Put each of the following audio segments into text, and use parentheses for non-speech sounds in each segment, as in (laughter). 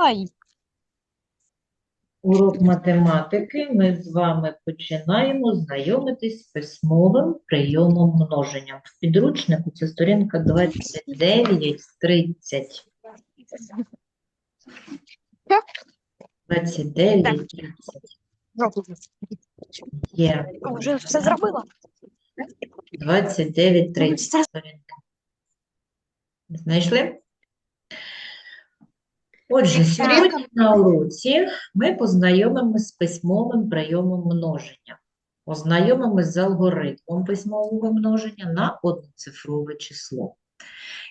Ай, Урок математики. Ми з вами починаємо знайомитись з письмовим прийомом множення. В підручнику це сторінка 29, 30. 29, 30. Є. вже все зробила. 29, 30 сторінка. Знайшли? Отже, сьогодні на уроці ми познайомимося з письмовим прийомом множення. Ознайомимося з алгоритмом письмового множення на одноцифрове число.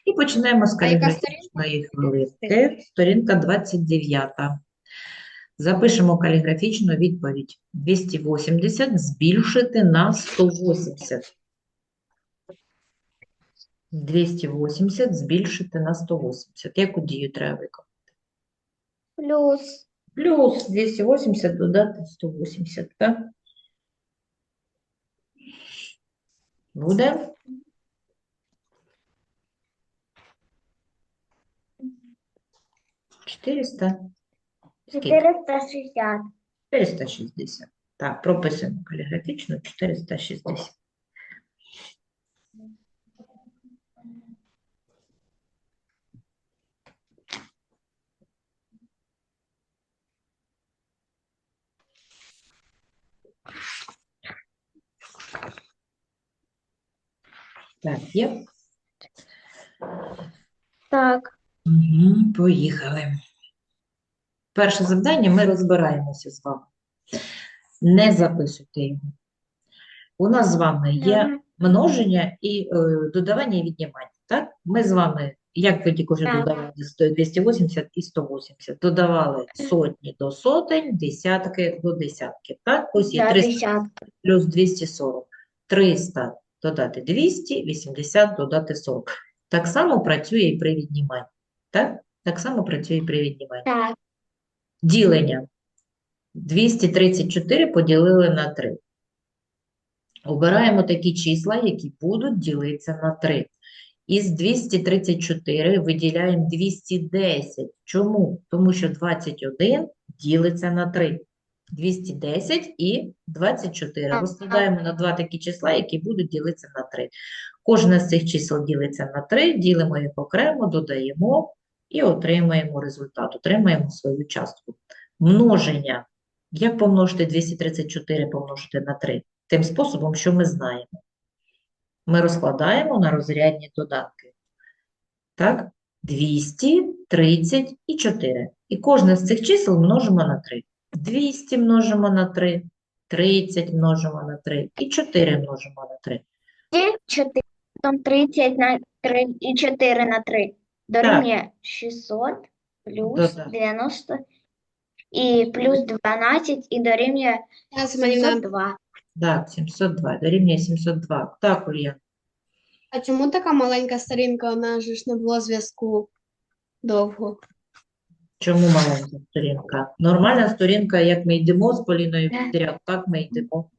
І починаємо з каліграфічної хвилинки, сторінка 29. Запишемо каліграфічну відповідь. 280 збільшити на 180. 280 збільшити на 180. Яку дію треба виконати? Плюс Плюс 280 додати 180, так? Буде? Чотириста. Скільки? 460. 460. Так, прописуємо каліграфічно 460. Так, є? Так, Угу, поїхали. Перше завдання ми розбираємося з вами. Не записуйте його. У нас з вами є множення і е, додавання і віднімання. Так? Ми з вами, як ви тільки Так. додавали 280 і 180, додавали сотні до сотень, десятки до десятків. Так? Ось є 300 десятка. плюс 240. 300 додати 200, 80 додати 40. Так само працює і при відніманні. Так? Так само працює і при відніманні. Так, Ділення. 234 поділили на 3. Обираємо такі числа, які будуть ділитися на 3. Із 234 виділяємо 210. Чому? Тому що 21 ділиться на 3. 210 і 24. Розкладаємо на два такі числа, які будуть ділитися на 3. Кожне з цих чисел ділиться на 3, ділимо їх окремо, додаємо і отримаємо результат, отримаємо свою частку. Множення. Як помножити 234 помножити на 3? Тим способом, що ми знаємо. Ми розкладаємо на розрядні додатки. Так? 200, 30 і 4. І кожне з цих чисел множимо на 3. 200 множимо на 3, 30 множимо на 3 і 4 множимо на 3. 4, 30 на 3 і 4 на 3. Дорівнює 600 плюс Да-да. 90 і плюс 12 і дорівнює 702. Так, 702. Дорівнює 702. Так, Ульяна. А чому така маленька сторінка? У нас же ж не було зв'язку довго. Чому маленька сторінка? Нормальна сторінка, як ми йдемо з Поліною підряд, так ми йдемо.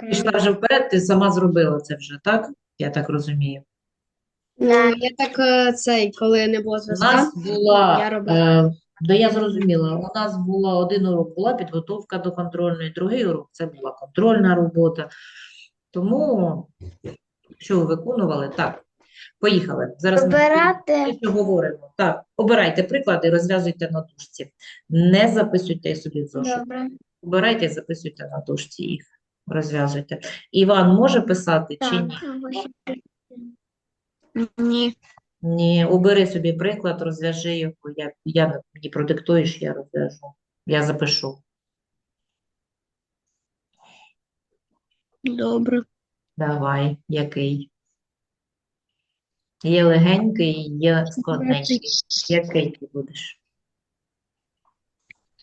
Пішла вже вперед, ти сама зробила це вже, так? Я так розумію. Ну, я так е, цей, коли не було У зв'язку, нас була, я робила. е, да я зрозуміла, у нас була один урок, була підготовка до контрольної, другий урок це була контрольна робота. Тому, що ви виконували, так, поїхали. Зараз ми що говоримо. Так, обирайте приклади, розв'язуйте на дужці. Не записуйте собі в зошит. добре. Обирайте і записуйте на дужці їх, розв'язуйте. Іван може писати чи ні? Ні. Ні, обери собі приклад, розв'яжи його. Я, я мені продиктуєш, я розв'яжу. Я запишу. Добре. Давай, який? Є легенький, є складненький. Який ти будеш?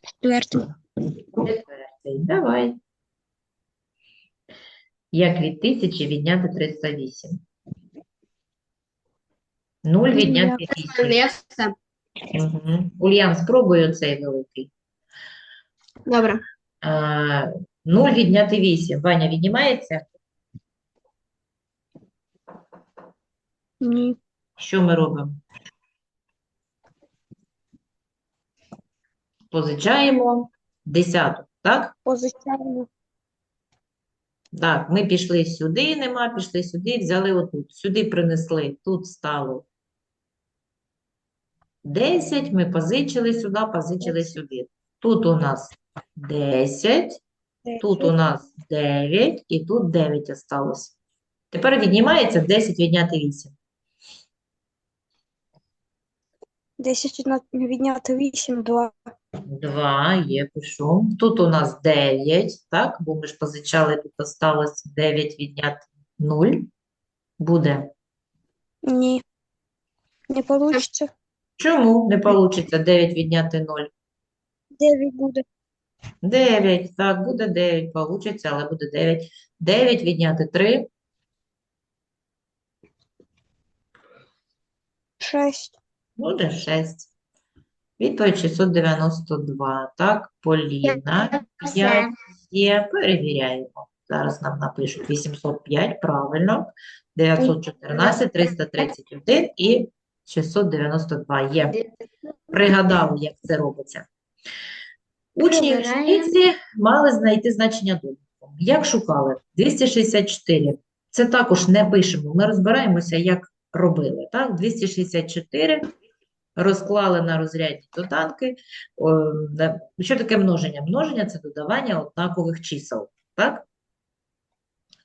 Четвертий. Четвертий. Давай. Як від тисячі відняти 308? Нуль відняти дня Угу. Ульян, спробуй оцей великий. Добре. А, 0 відняти вісім. Ваня віднімається? Ні. Що ми робимо? Позичаємо десяток, так? Позичаємо. Так, ми пішли сюди, нема, пішли сюди, взяли отут. Сюди принесли, тут стало 10, ми позичили сюди, позичили сюди. Тут у нас 10, тут у нас 9 і тут 9 осталось. Тепер віднімається 10 відняти 8. 10 відняти 8, 2. 2 є, пишу. Тут у нас 9, так? Бо ми ж позичали, тут осталось 9 відняти 0. Буде. Ні. Не получиться. Чому не вийде 9 відняти 0? 9 буде. 9, так, буде 9, получиться, але буде 9. 9 відняти 3, 6. буде 6. Відповідь 692. Так, Поліна. 5 є, перевіряємо. Зараз нам напишуть 805, правильно, 914, 331 і 692 є. Пригадали, як це робиться. Учні і Прибираємо. мали знайти значення добутку. Як шукали? 264. Це також не пишемо. Ми розбираємося, як робили. Так? 264 розклали на розрядні доданки. Що таке множення? Множення – це додавання однакових чисел. Так?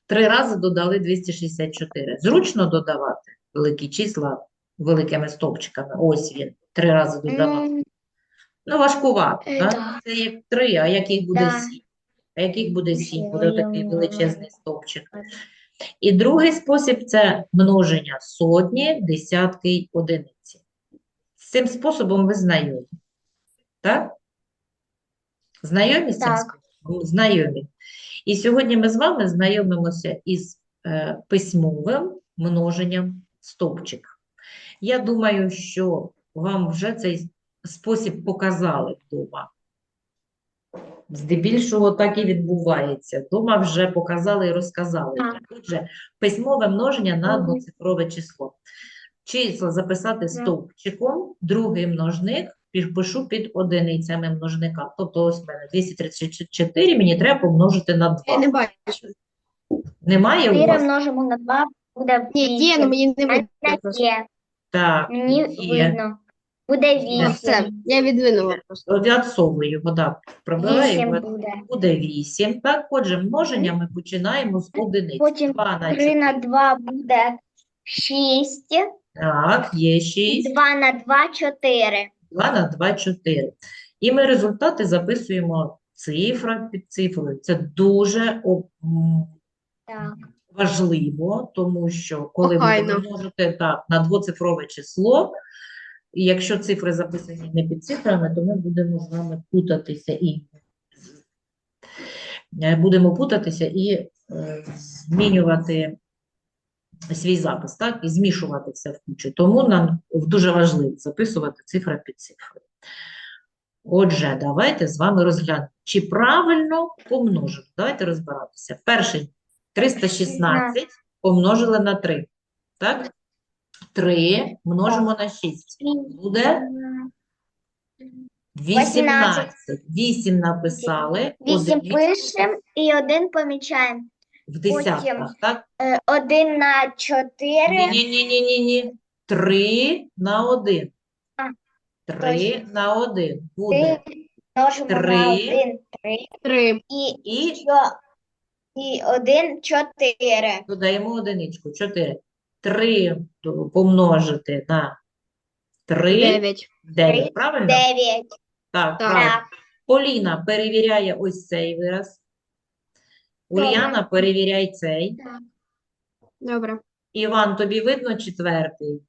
Три рази додали 264. Зручно додавати великі числа великими стовпчиками. Ось він. Три рази додавав. М, Ну, важкувато, Е, так? да. Це як три, а яких буде Да. сім? А яких буде сім? Буде такий величезний стовпчик. І другий спосіб – це множення сотні, десятки й одиниці. З цим способом ви знайомі, так? Знайомі з цим Так. способом? Знайомі. І сьогодні ми з вами знайомимося із е, письмовим множенням стовпчик. Я думаю, що вам вже цей спосіб показали вдома. Здебільшого так і відбувається. Вдома вже показали і розказали. Отже, письмове множення на одноцифрове число. Числа записати стовпчиком, другий множник пишу під одиницями множника. Тобто ось в мене 234, мені треба помножити на Я 2. не бачу. Немає у 4 вас? множимо на 2, буде Ні, є, але мені не є, Так, мені є. видно. Буде Все, 8. я відвинула просто. От Відсовую, вода пробиває, 8 і буде. буде 8. Так, отже, множення ми починаємо з одиниць. Потім 2 на 3 на 4. 2 буде 6. Так, є 6. 2 на 2 – 4. 2 на 2, 4. І ми результати записуємо цифра під цифрою. Це дуже о, м, Так. Важливо, тому що коли ви Охайно. множите так, на двоцифрове число, і якщо цифри записані не під цифрами, то ми будемо з вами путатися і е, будемо путатися і е, змінювати свій запис, так, і змішувати все в кучу. Тому нам дуже важливо записувати цифра під цифрою. Отже, давайте з вами розглянемо, чи правильно помножити. Давайте розбиратися. Перший 316 помножили на 3. Так? 3 множимо на 6. Буде 18. 8 написали, 8 одиниць пишемо і 1 помічаємо. в десятках, так? 1 на 4. Ні-ні-ні-ні-ні. 3 на 1. А, 3 на 1 буде. Множимо на 1 3 Три. і, І що, і 1 4. додаємо одиничку. 4. 3 помножити на 3 Дев'ять. 9. Правильно? 9. Так, Так. правильно. Поліна перевіряє ось цей вираз. Ульяна, перевіряй цей. Добре. Іван, тобі видно четвертий?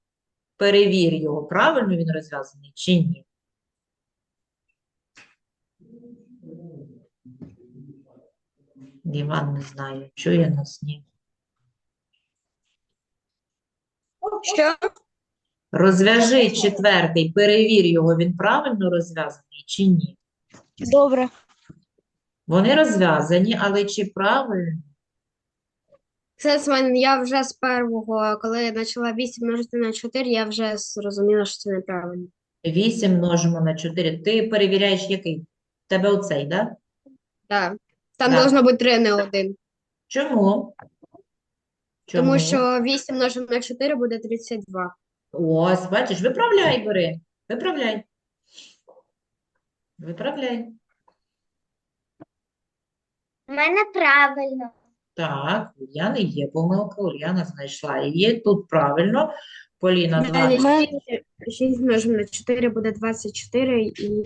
Перевір його, правильно він розв'язаний чи ні? Іван не знає, чує нас, ні. Що? Розв'яжи четвертий, перевір його, він правильно розв'язаний чи ні? Добре. Вони розв'язані, але чи правильно? Це Семен, я вже з першого, коли я почала 8 множити на 4, я вже зрозуміла, що це неправильно. 8 множимо на 4. Ти перевіряєш, який? В тебе оцей, да? Да. Там Да. должно бути 3, не 1. Чому? Чому? Тому що 8 множимо на 4 буде 32. Ось, бачиш, виправляй, бери. Виправляй. Виправляй. У мене правильно. Так, у Уляни є помилка, Уляна знайшла її. Тут правильно. Поліна Далі 6 множимо на 4 буде 24 і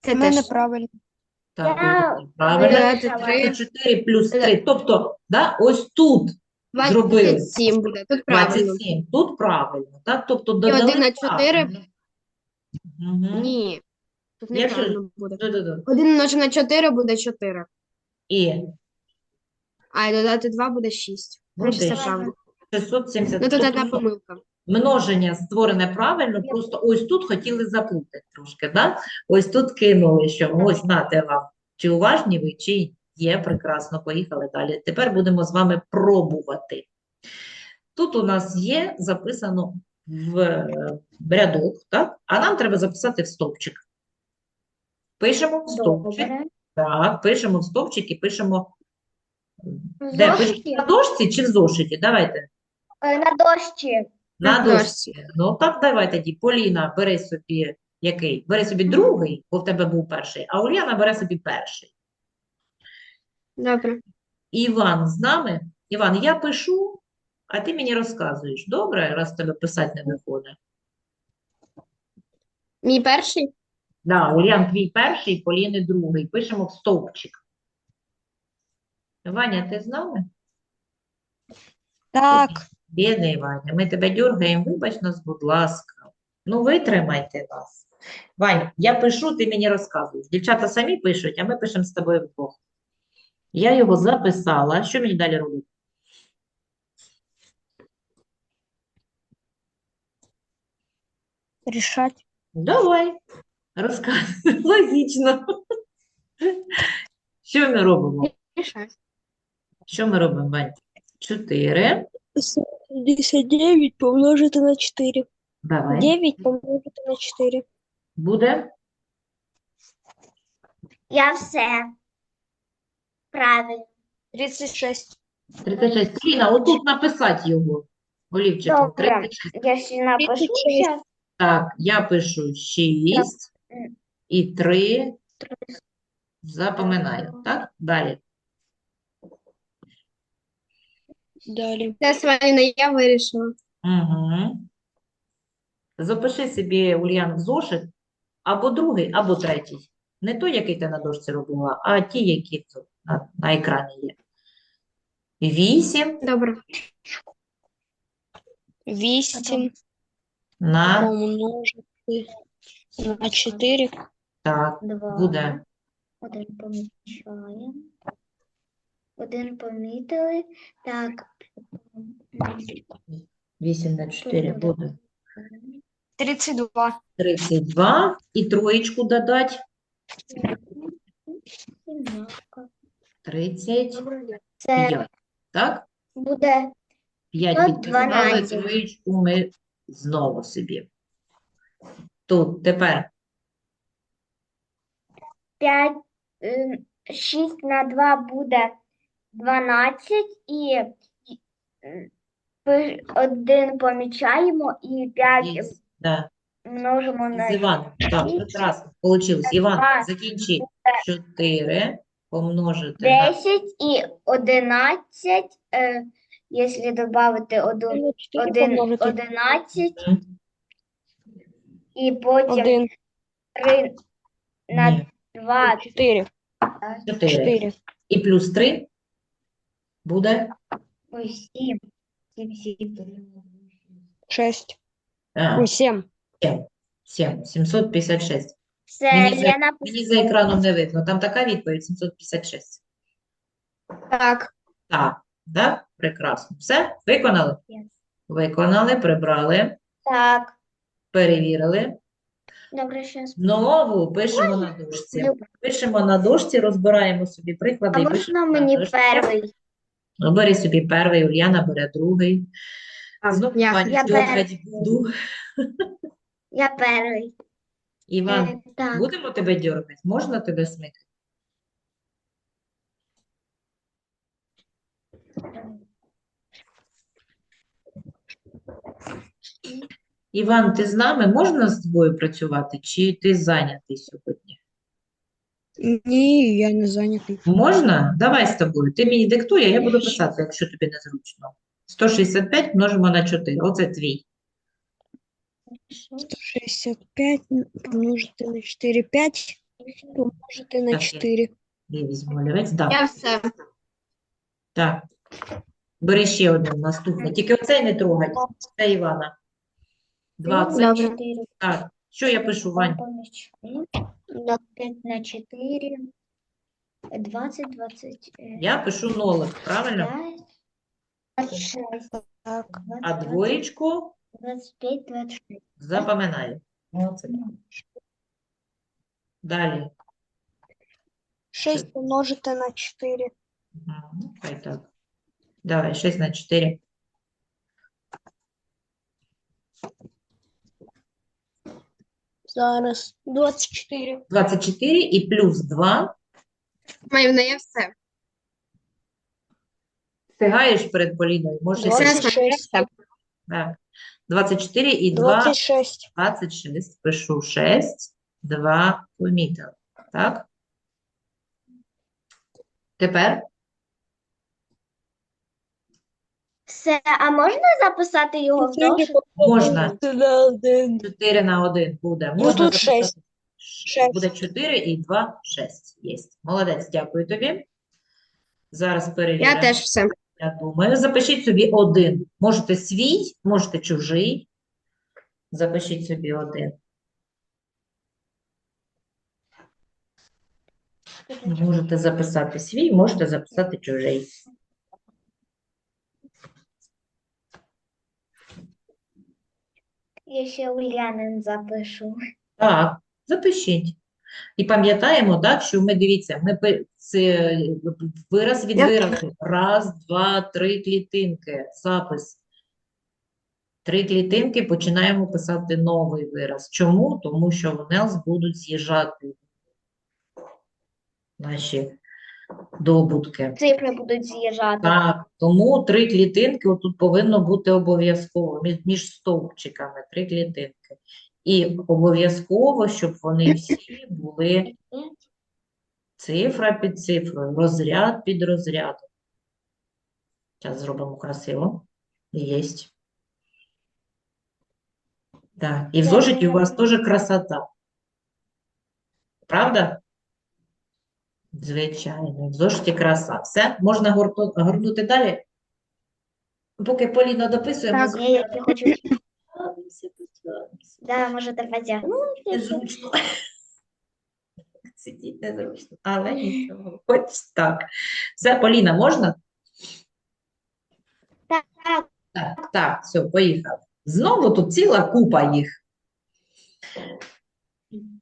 це У мене теж правильно. Так, правильно. додати 3, 24 плюс 3. Тобто, да, ось тут зробили. 27 буде. Тут правильно. 27. Тут правильно, так? Тобто І додали 1 на 4 правильно. Мгм. Ні. Тут Якщо неправильно буде. Да-да-да. 1 множимо на 4 буде 4. І А і додати 2 буде 6. Буде Значить, це правда. 670. Ну тут Тобто одна помилка. Множення створене правильно, просто ось тут хотіли заплутати трошки, да? Ось тут кинули, що ось нате вам. Чи уважні ви, чи є, прекрасно, поїхали далі. Тепер будемо з вами пробувати. Тут у нас є записано в е, рядок, так? А нам треба записати в стовпчик. Пишемо в стовпчик. Так, пишемо в стовпчик і пишемо. Де пишемо? На дошці чи в зошиті? Давайте. Е, На дощі. На дошці. Ну так, давай тоді. Поліна, бери собі який? Бери собі другий, бо в тебе був перший, а Уляна бере собі перший. Добре. Іван з нами? Іван, я пишу, а ти мені розказуєш. Добре, раз тебе писати не виходить. Мій перший? Да, Улян твій перший, Поліни другий. Пишемо в стовпчик. Ваня, ти з нами? Так, Бідний Ваня, ми тебе дергаємо, вибач нас, будь ласка. Ну, витримайте нас. Вань, я пишу, ти мені розказуєш. Дівчата самі пишуть, а ми пишемо з тобою вдвох. Я його записала. Що мені далі робити? рішать. Давай, розказуй. (laughs) Логічно. Що ми робимо? Рішай. Що ми робимо, Вань? 4. 79 помножити на 4. Давай. 9 помножити на 4. Буде? Я все. Правильно. 36. 36. Поліна, отут написати його. Олівчиком. Добре. 36. Я ще напишу 36. щас. Так, я пишу 6 М. і 3 запоминаю. Так? Далі. Далі. Це Сваліна, я вирішила. Угу. Запиши собі, Ульян, в зошит або другий, або третій. Не той, який ти на дошці робила, а ті, які тут на, на екрані є. 8 Добре. 8 на, помножити на 4. так, Два. буде Один помічаємо. Один помітили. Так. 8 на 4 буде 32. 32. І троєчку додать Сімнадцятка. 35. Це Так? буде 5 Ну, відписали, 12. троєчку ми знову собі. Тут тепер 5, 6 на 2 буде 12 і м, один помічаємо і 5 є, да, множимо на з Іваном. Так, шість. прекрасно. Получилось. Іван, Два. закінчи. 4 помножити на 10 і 11, е, якщо додати один, На 4 один, помножити 11 Мгм. і потім 1 3 на Ні, 2, 4. 4. 4. І плюс 3 буде ой, 7. 7, 7. 6. а, 7. 7. 7. 756. Все, Мені за- я Мені за написала. екраном не видно. Там така відповідь 756. Так. Так, да? Прекрасно. Все? Виконали? Yes. Виконали, прибрали, Так, перевірили. добре, зараз. Знову пишемо на дошці. Пишемо на дошці, розбираємо собі А приклади і можна на мені дошці. перший? Ну, бери собі перший, Ульяна бере другий. А, Знову я- Ваню я дьоргать буду. Я перший. Іван, Е, Так. будемо тебе дьоргати? Можна тебе смикати? Іван, ти з нами? Можна з тобою працювати? Чи ти зайнятий сьогодні? Ні, я не зайнятий. Можна? Давай з тобою. Ти мені диктуй, а я буду писати, якщо тобі незручно. 165 множимо на 4. Оце твій. 165 помножити на 4, 5 помножити на Так, я- 4. Я візьму олівець. Да. Я все. Так. Бери ще один наступний. Тільки оцей не трогай. Це Івана. 20. Добре. Так. Що я пишу, Вань? На 5 на 4. 20, 20. е, Я пишу нолик, правильно? 5, 26. Так. А двоєчку 25, 26. запам'ятаю. Оце. Далі. 6 помножити на 4. Ага, ну, хай так. Давай, 6 на 4. Зараз 24. 24 і плюс 2. Маю в неї все. Встигаєш перед Поліною? Сидіти. шість. Так. 24 і 2, 26. 26. Пишу 6, 2, помітила. Так? Тепер Все, а можна записати його в зошит? можна 4 на 1 буде. Ну, Можна тут записати. шесть. Шесть. Буде 4 і 2, 6. Єсть. Молодець, дякую тобі. Зараз Я теж все. Я думаю, запишіть собі один. Можете свій, можете чужий. Запишіть собі один. Можете записати свій, можете записати чужий. Я ще Ульянин запишу. Так, запишіть. І пам'ятаємо, так, що ми, дивіться, ми пи- це вираз від Я- виразу. Раз, два, три клітинки. Запис. Три клітинки починаємо писати новий вираз. Чому? Тому що в НЕЛС будуть з'їжджати наші добутки. Цифри будуть з'їжджати. Так, тому три клітинки отут повинно бути обов'язково між, між стовпчиками три клітинки. І обов'язково, щоб вони всі були цифра під цифрою, розряд під розрядом. Зараз зробимо красиво. Єсть. Так, і в зошиті у вас теж красота. Правда? Звичайно, в зошиті краса. Все, можна горнути далі? Поки Поліна дописує, Так, з я, я хочу. Потягнемося, потягнемося. Да, можете потягнути. Незручно. (laughs) Сидіти незручно, але нічого. Хоч так. Все, Поліна, можна? Так, Так, так, все, поїхали. Знову тут ціла купа їх.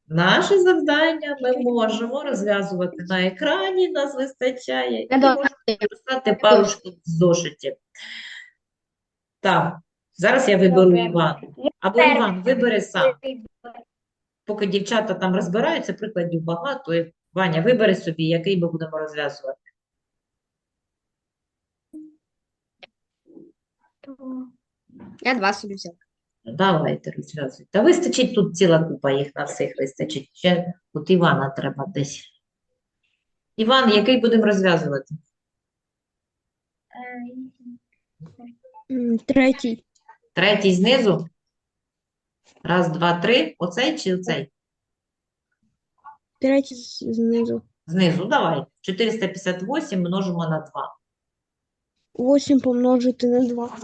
Наше завдання ми можемо розв'язувати на екрані, нас вистачає, і Я можемо писати пару в зошиті. Так, зараз я виберу. Івана. Або. Іван, вибери сам. Поки дівчата там розбираються, прикладів багато. і Ваня, вибери собі, який ми будемо розв'язувати. Я два собі взяла. Давайте розв'язуйте. Та вистачить тут ціла купа їх на всіх вистачить. Ще от Івана треба десь. Іван, який будемо розв'язувати? Третій. Третій знизу? Раз, два, три. Оцей чи оцей? Третій знизу. Знизу, давай. 458 множимо на 2. 8 помножити на 2.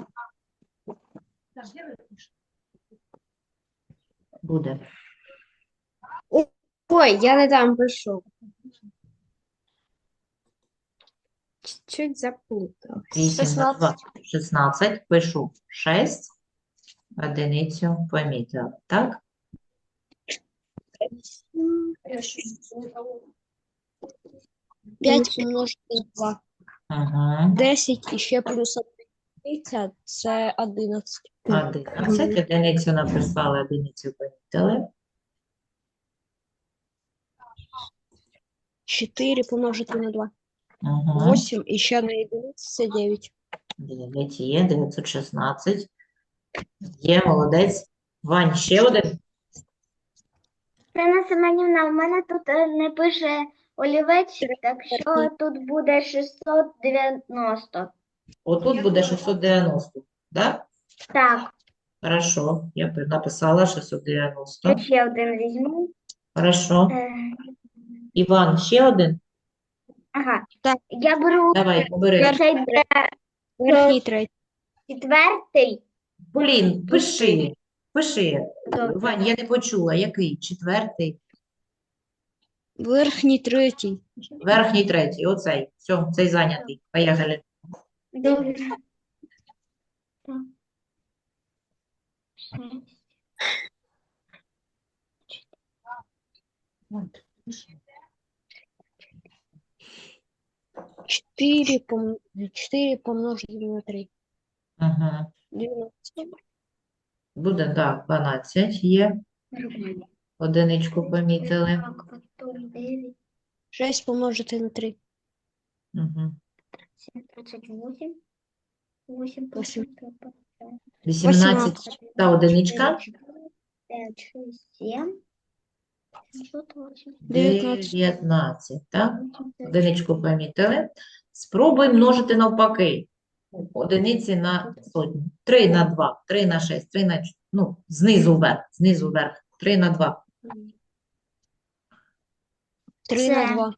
Буде. Ой, я не там пишу. Чуть заплутав. 8 на 2. 16. Пишу 6. Одиницю помітила. Так? 5 помножити на 2. Ага. 10 і ще плюс 1. одиниця це 11. 11. Одиницю написали, одиницю помітили. 4 помножити на 2. Угу. 8 і ще на единицю це 9. 9 є, 916. Є, молодець. Вань, ще один. Ірина Семенівна, у мене тут е, не пише олівець, так що тут буде 690. Отут буде 690, да? Так, Хорошо, я пи- написала 690. ще один візьму. Хорошо. Е, Іван, ще один? Ага. Так. Я беру Давай, цей де Верхній третій. четвертий. Блін, пиши, пиши. Вань, я не почула, який? Четвертий, Верхній третій. верхній, третій, оцей. Все, цей зайнятий. Поїхали. Добре. Четыре, пом... четыре помножить на три. Ага. 12. Буде так, 12 є. Одиничку помітили. 6 помножити на 3. Угу. 38. 8 помножити на 3. 18 та одиничка. П'ять, шість, сім. Сімсот вісім. 19. 19, так? Одиничку помітили. Спробуй множити навпаки. Одиниці на сотню. 3 на 2, 3 на 6, 3 на 4. Ну, знизу вверх, знизу вверх. 3 на 2. 3 на Це. 2.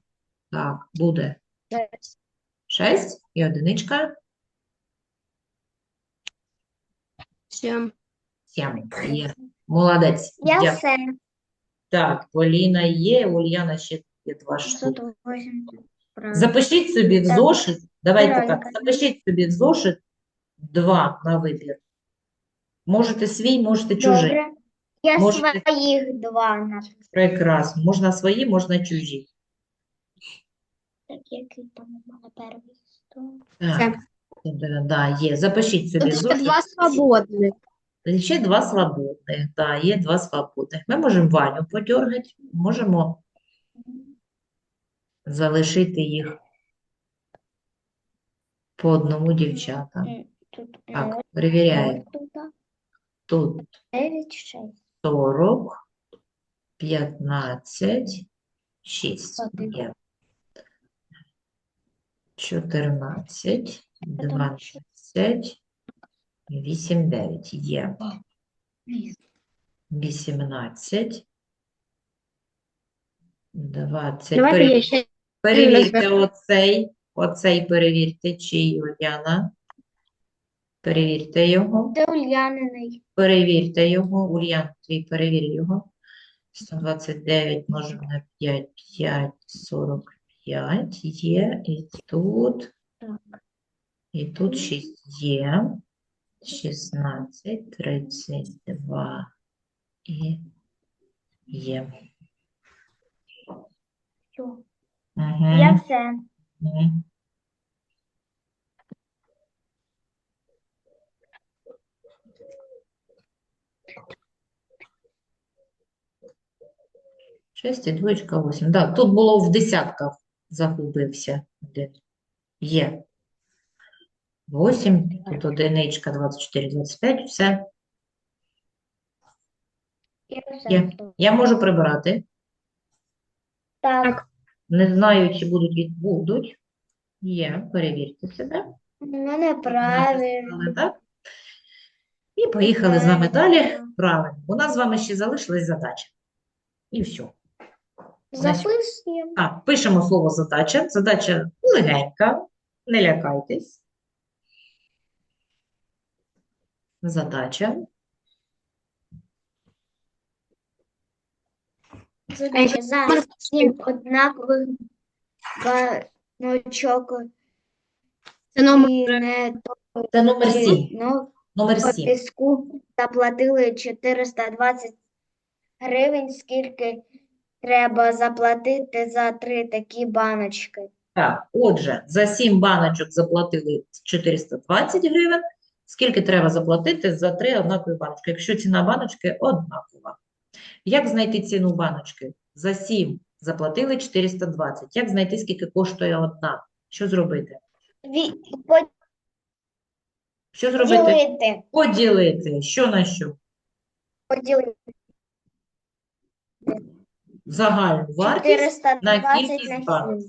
Так, буде 6. 6 і одиничка 7. 7. Є. Молодець. Я Дякую. все. Так, Поліна є, Ульяна ще є два штуки. Правильно. Запишіть собі в Так. зошит, давайте Правильно. так, запишіть собі в зошит два на вибір. Можете свій, можете чужий. Добре. Я Можете- своїх два написала. Прекрасно. Можна свої, можна чужі. Так, який там у мене перший сто. Так, да, да, є. Запишіть собі Тут ще зошит. два свободних. Ще два свободних. Да, є два свободних. Ми можемо Ваню подергати, можемо залишити їх по одному дівчатам. Так, перевіряємо. тут, Тут дев'ять, шість. 40, 15, 6 14, 20, 8, 9 є. 18, 20. Давайте я ще Перевірте оцей, оцей перевірте, чий Уляна. Перевірте його. Де Ульяниний? Перевірте його. Ульян, твій перевір його. 129 множимо на 5, 5, 45 є. І тут, і тут 6 є. 16, 32 і є. Угу. Я все. Мгм. Шесть і двоєчка восім. Так, тут було в десятках загубився один. Є. Восім, тут одиничка, 24, 25, все. Я. Є. Я можу прибирати. Так, Не знаю, чи будуть від будуть. Є, перевірте себе. у мене правильно. Написали, так? І поїхали з вами далі. Правильно. У нас з вами ще залишилась задача. І все. Записуємо. Так, пишемо слово задача. Задача легенька, не лякайтесь. Задача. Задача за сім однакових баночок це номер Це номер 7. тоді Номер по 7. піску заплатили 420 гривень, скільки треба заплатити за три такі баночки. Так, отже, за 7 баночок заплатили 420 гривень. Скільки треба заплатити за три однакові баночки, якщо ціна баночки однакова? Як знайти ціну баночки? За 7 заплатили 420. Як знайти, скільки коштує одна? Що зробити? Що зробити? Поділити. Поділити. Що на що? Поділити. Загальну вартість 420 на кількість банок.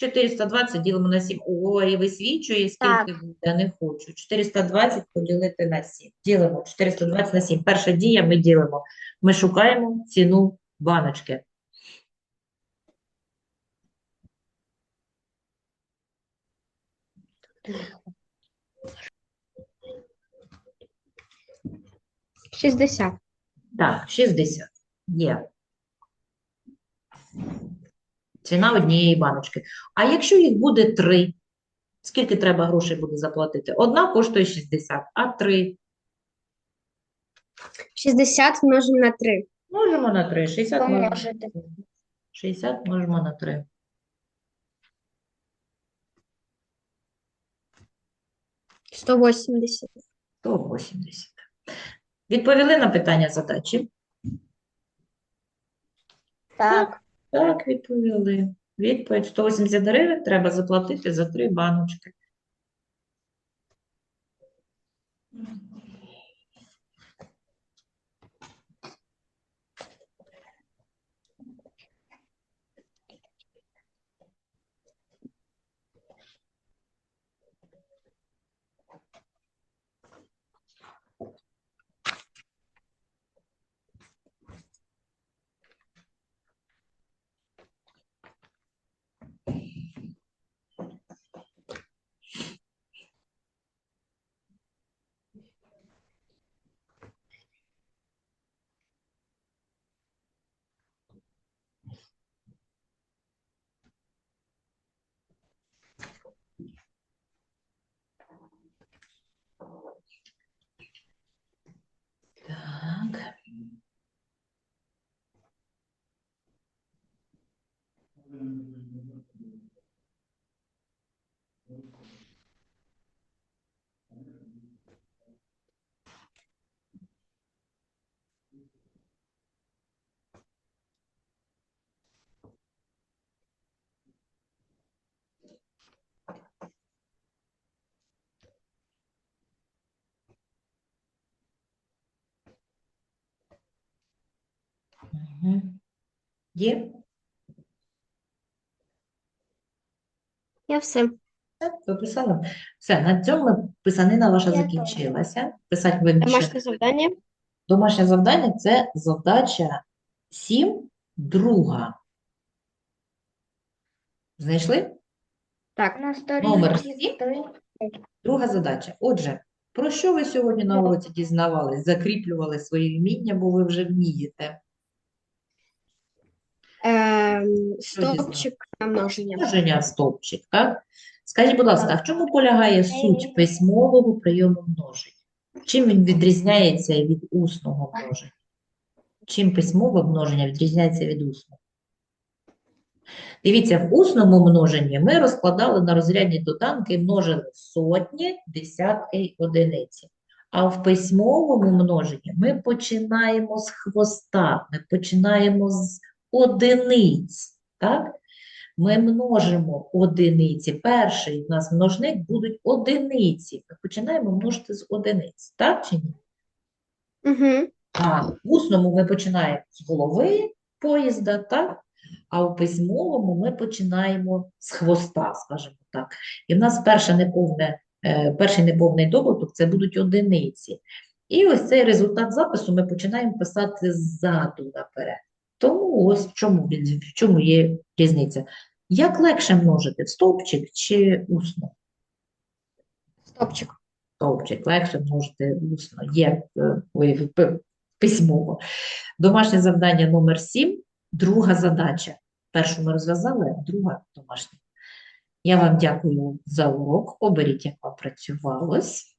7. 420 ділимо на 7. О, і висвічує, скільки буде, не хочу. 420 поділити на 7. Ділимо 420 на 7. Перша дія ми ділимо. Ми шукаємо ціну баночки. Шістдесят. Так, 60. Є. Ціна однієї баночки. А якщо їх буде три, скільки треба грошей буде заплатити? Одна коштує 60, а три Шістдесят множимо на три. Можемо на 3. 60 можемо. Помножити. 60 можемо на 3. Сто восемьдесят. 180. Відповіли на питання задачі? Так. Так, відповіли. Відповідь 180 гривень треба заплатити за три баночки. Мгм. Є? Я все. Так, ви писали? Все, на цьому писанина ваша Я закінчилася. Писати ви більше Домашнє завдання. Домашнє завдання це задача 7, друга. Знайшли? Так. На Номер сторінці сім. 3. Друга задача. Отже, про що ви сьогодні на уроці дізнавались? Закріплювали свої вміння, бо ви вже вмієте. Ем, стовпчик множення. Множення стовпчик, так? Скажіть, будь ласка, а в чому полягає суть письмового прийому множення? Чим він відрізняється від усного множення? Чим письмове множення відрізняється від усного? Дивіться, в усному множенні ми розкладали на розрядні доданки, множили сотні, десятки й одиниці. А в письмовому множенні ми починаємо з хвоста, ми починаємо з одиниць. Так? Ми множимо одиниці. Перший у нас множник будуть одиниці. Ми починаємо множити з одиниць. Так чи ні? Угу. А в усному ми починаємо з голови поїзда, так? А у письмовому ми починаємо з хвоста, скажімо так. І в нас перше неповне, е, перший неповний добуток це будуть одиниці. І ось цей результат запису ми починаємо писати ззаду наперед. Тому ось в чому, він- в чому є різниця. Як легше множити, в стовпчик чи усно? Стовпчик. Стовпчик, легше множити усно, є е, ой, письмово. Домашнє завдання номер 7, друга задача. Першу ми розв'язали, друга домашня. Я вам дякую за урок. Оберіть, як вам працювалось.